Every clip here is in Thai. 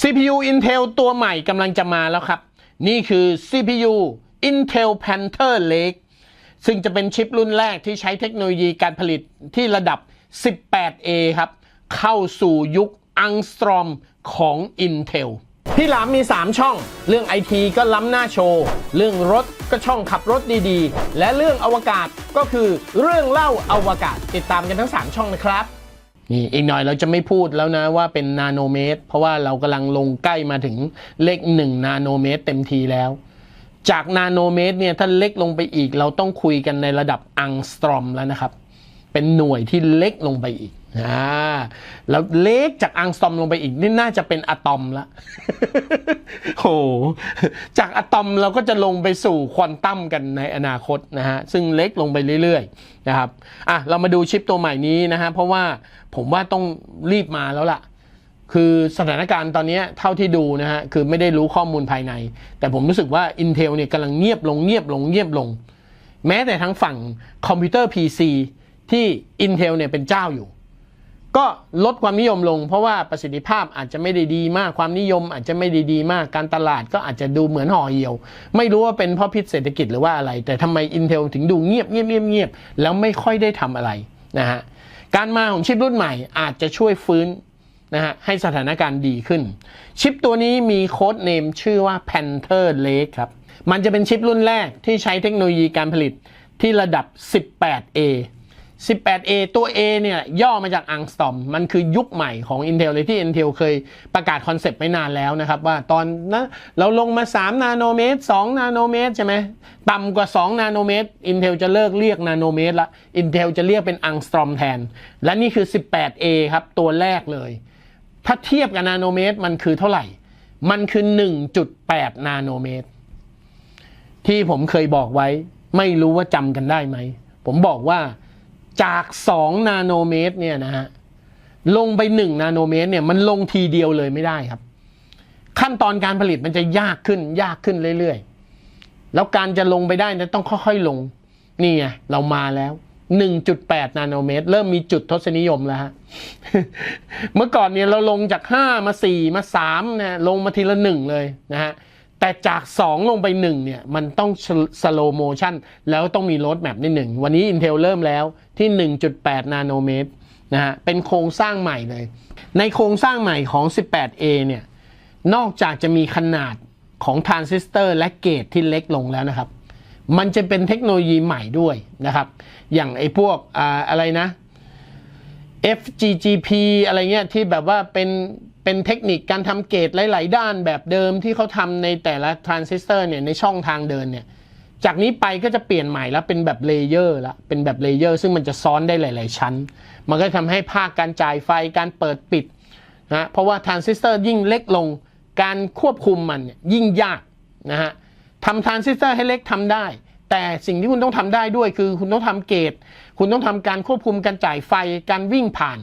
CPU Intel ตัวใหม่กำลังจะมาแล้วครับ นี่คือ CPU Intel Panther Lake ซึ่งจะเป็นชิปรุ่นแรกที่ใช้เทคโนโลยีการผลิตที่ระดับ 18A ครับ เข้าสู่ยุคอังสตรอมของ Intel พี่หลามมี 3 ช่อง เรื่องไอทีก็ล้ำหน้าโชว์ เรื่องรถก็ช่องขับรถดีๆ และเรื่องอวกาศก็คือเรื่องเล่าอวกาศ ติดตามกันทั้ง 3 ช่องนะครับ นี่อีกหน่อยเราจะไม่พูดแล้วนะว่าเป็นนาโนเมตร เพราะว่าเรากำลังลงใกล้มาถึงเลขหนึ่งนาโนเมตร เต็มทีแล้ว จากนาโนเมตรเนี่ยถ้าเล็กลงไปอีกเราต้องคุยกันในระดับอังสตรอมแล้วนะครับ เป็นหน่วยที่เล็กลงไปอีกอ่าแล้วเล็กจากอังสตอมลงไปอีกนี่น่าจะเป็นอะตอมละโห จากอะตอมเราก็จะลงไปสู่ควอนตัมกันในอนาคตนะฮะ ซึ่งเล็กลงไปเรื่อยๆนะครับ อะ เรามาดูชิปตัวใหม่นี้นะฮะ เพราะว่าผมว่าต้องรีบมาแล้วล่ะ คือสถานการณ์ตอนนี้เท่าที่ดูนะฮะ คือไม่ได้รู้ข้อมูลภายใน แต่ผมรู้สึกว่า Intel เนี่ยกำลังเงียบลงเงียบลงเงียบลง แม้แต่ทั้งฝั่งคอมพิวเตอร์ PC ที่ Intel เนี่ยเป็นเจ้าอยู่ ก็ลดความนิยมลง เพราะว่าประสิทธิภาพอาจจะไม่ได้ดีมากความนิยมอาจจะไม่ได้ดีมากการตลาดก็อาจจะดูเหมือนห่อเหี่ยว ไม่รู้ว่าเป็นเพราะพิษเศรษฐกิจหรือว่าอะไร แต่ทำไม Intel ถึงดูเงียบเงียบเงียบเงียบแล้วไม่ค่อยได้ทำอะไรนะฮะการมาของชิปรุ่นใหม่อาจจะช่วยฟื้นนะฮะให้สถานการณ์ดีขึ้น ชิปตัวนี้มีโค้ดเนมชื่อว่า Panther Lake ครับ มันจะเป็นชิปรุ่นแรกที่ใช้เทคโนโลยีการผลิตที่ระดับ 18A 18A ตัว A เนี่ยย่อมาจาก Angstrom มันคือยุคใหม่ของ Intel เลยที่ Intel เคยประกาศคอนเซปต์ไม่นานแล้วนะครับ ว่าตอนนะเราลงมา 3 นาโนเมตร 2 นาโนเมตรใช่ไหมต่ำกว่า 2 นาโนเมตร Intel จะเลิกเรียกนาโนเมตรละ Intel จะเรียกเป็น Angstrom แทน และนี่คือ 18A ครับ ตัวแรกเลย ถ้าเทียบกับนาโนเมตรมันคือเท่าไหร่ มันคือ 1.8 นาโนเมตร ที่ผมเคยบอกไว้ ไม่รู้ว่าจำกันได้ไหม ผมบอกว่า จาก 2 นาโนเมตรเนี่ยนะฮะลงไป 1 นาโนเมตรเนี่ยมันลงทีเดียวเลยไม่ได้ครับ ขั้นตอนการผลิตมันจะยากขึ้นยากขึ้นเรื่อยๆ แล้วการจะลงไปได้นะต้องค่อยๆลง นี่ไงเรามาแล้ว 1.8 นาโนเมตร เริ่มมีจุดทศนิยมแล้วฮะเมื่อก่อนเนี่ยเราลงจาก 5 มา 4 มา3นะลงมาทีละ 1 เลยนะฮะ แต่จาก 2 ลงไป 1 เนี่ย มันต้องสโลโมชันแล้วต้องมีโรดแมปนิดหนึ่ง วันนี้ Intel เริ่มแล้วที่ 1.8 นาโนเมตรนะฮะเป็นโครงสร้างใหม่เลย ในโครงสร้างใหม่ของ 18A เนี่ย นอกจากจะมีขนาดของทรานซิสเตอร์และเกตที่เล็กลงแล้วนะครับ มันจะเป็นเทคโนโลยีใหม่ด้วยนะครับ อย่างไอ้พวกออะไรนะ FGGP อะไรเงี้ยที่แบบว่าเป็นเป็นเทคนิคการทำเกตหลาย ๆ ด้านแบบเดิมที่เขาทำในแต่ละทรานซิสเตอร์เนี่ยในช่องทางเดินเนี่ยจากนี้ไปก็จะเปลี่ยนใหม่แล้วเป็นแบบเลเยอร์ละเป็นแบบเลเยอร์ซึ่งมันจะซ้อนได้หลาย ๆ ชั้น มันก็ทำให้ภาคการจ่ายไฟการเปิดปิดนะเพราะว่าทรานซิสเตอร์ยิ่งเล็กลงการควบคุมมันเนี่ยยิ่งยากนะฮะทำทรานซิสเตอร์ให้เล็กทำได้ แต่สิ่งที่คุณต้องทำได้ด้วยคือคุณต้องทำเกต คุณต้องทำการควบคุมการจ่ายไฟการวิ่งผ่าน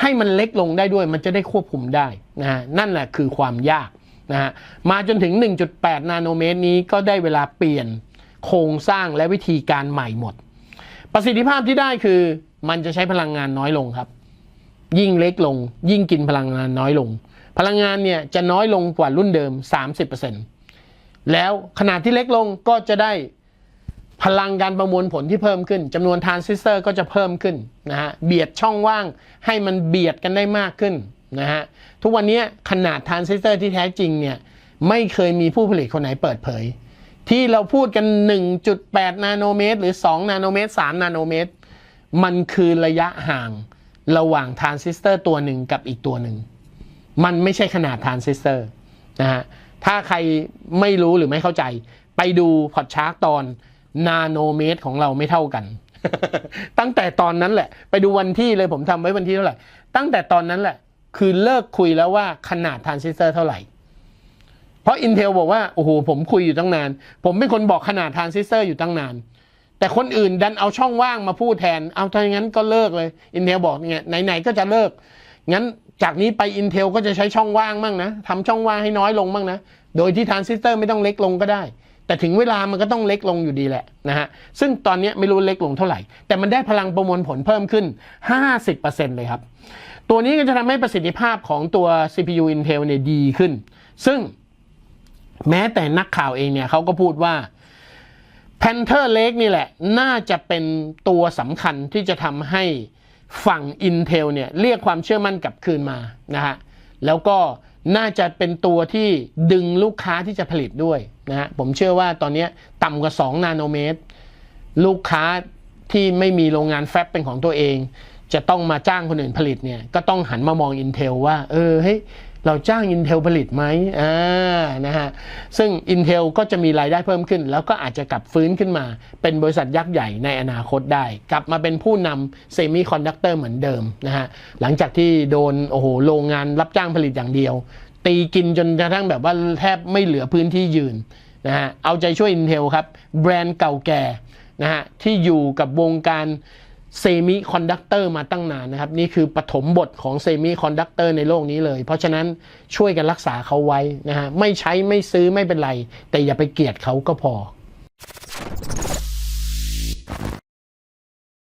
ให้มันเล็กลงได้ด้วยมันจะได้ควบคุมได้นะฮะนั่นแหละคือความยากนะฮะมาจนถึง 1.8 นาโนเมตรนี้ก็ได้เวลาเปลี่ยนโครงสร้างและวิธีการใหม่หมด ประสิทธิภาพที่ได้คือมันจะใช้พลังงานน้อยลงครับ ยิ่งเล็กลง ยิ่งกินพลังงานน้อยลง พลังงานเนี่ยจะน้อยลงกว่ารุ่นเดิม 30%แล้วขนาดที่เล็กลงก็จะได้ พลังการประมวลผลที่เพิ่มขึ้นจำนวนทรานซิสเตอร์ก็จะเพิ่มขึ้นนะฮะเบียดช่องว่างให้มันเบียดกันได้มากขึ้นนะฮะทุกวันนี้ขนาดทรานซิสเตอร์ที่แท้จริงเนี่ยไม่เคยมีผู้ผลิตคนไหนเปิดเผย ที่เราพูดกัน 1.8 นาโนเมตร หรือ 2 นาโนเมตร 3 นาโนเมตร มันคือระยะห่างระหว่างทรานซิสเตอร์ตัวหนึ่งกับอีกตัวหนึ่ง มันไม่ใช่ขนาดทรานซิสเตอร์นะฮะถ้าใครไม่รู้หรือไม่เข้าใจ ไปดูพอดชาร์กตอน นาโนเมตรของเราไม่เท่ากัน ตั้งแต่ตอนนั้นแหละ ไปดูวันที่เลยผมทำไว้วันที่เท่าไหร่ ตั้งแต่ตอนนั้นแหละ คือเลิกคุยแล้วว่าขนาดทรานซิสเตอร์เท่าไหร่ เพราะ Intel บอกว่า โอ้โห ผมคุยอยู่ตั้งนาน ผมเป็นคนบอกขนาดทรานซิสเตอร์อยู่ตั้งนาน แต่คนอื่นดันเอาช่องว่างมาพูดแทน เอาถ้าอย่างนั้นก็เลิกเลย Intel บอกเนี่ยไหนๆก็จะเลิก งั้นจากนี้ไป Intel ก็จะใช้ช่องว่างมั่งนะทำช่องว่างให้น้อยลงมั่งนะ โดยที่ทรานซิสเตอร์ไม่ต้องเล็กลงก็ได้ แต่ถึงเวลามันก็ต้องเล็กลงอยู่ดีแหละนะฮะ ซึ่งตอนนี้ไม่รู้เล็กลงเท่าไหร่ แต่มันได้พลังประมวลผลเพิ่มขึ้น 50%เลยครับ ตัวนี้ก็จะทำให้ประสิทธิภาพของตัว CPU Intel เนี่ยดีขึ้น ซึ่งแม้แต่นักข่าวเองเนี่ยเขาก็พูดว่า Panther Lake นี่แหละ น่าจะเป็นตัวสำคัญที่จะทำให้ฝั่ง Intel เนี่ยเรียกความเชื่อมั่นกลับคืนมานะฮะ แล้วก็ น่าจะเป็นตัวที่ดึงลูกค้าที่จะผลิตด้วยนะฮะผมเชื่อว่าตอนนี้ต่ำกว่า 2 นาโนเมตร ลูกค้าที่ไม่มีโรงงานแฟบเป็นของตัวเอง จะต้องมาจ้างคนอื่นผลิตเนี่ย ก็ต้องหันมามอง Intel ว่า เออเฮ้ย เราจ้าง Intel ผลิตไหมอ่านะฮะซึ่ง Intel ก็จะมีรายได้เพิ่มขึ้น แล้วก็อาจจะกลับฟื้นขึ้นมา เป็นบริษัทยักษ์ใหญ่ในอนาคตได้ กลับมาเป็นผู้นำเซมิคอนดักเตอร์เหมือนเดิมนะฮะหลังจากที่โดนโอ้โหโรงงานรับจ้างผลิตอย่างเดียว ตีกินจนกระทั่งแบบว่าแทบไม่เหลือพื้นที่ยืนนะฮะเอาใจช่วย Intel ครับ แบรนด์เก่าแก่นะฮะที่อยู่กับวงการ เซมิคอนดักเตอร์มาตั้งนานนะครับ นี่คือปฐมบทของเซมิคอนดักเตอร์ในโลกนี้เลย เพราะฉะนั้นช่วยกันรักษาเขาไว้นะฮะไม่ใช้ไม่ซื้อไม่เป็นไร แต่อย่าไปเกลียดเขาก็พอ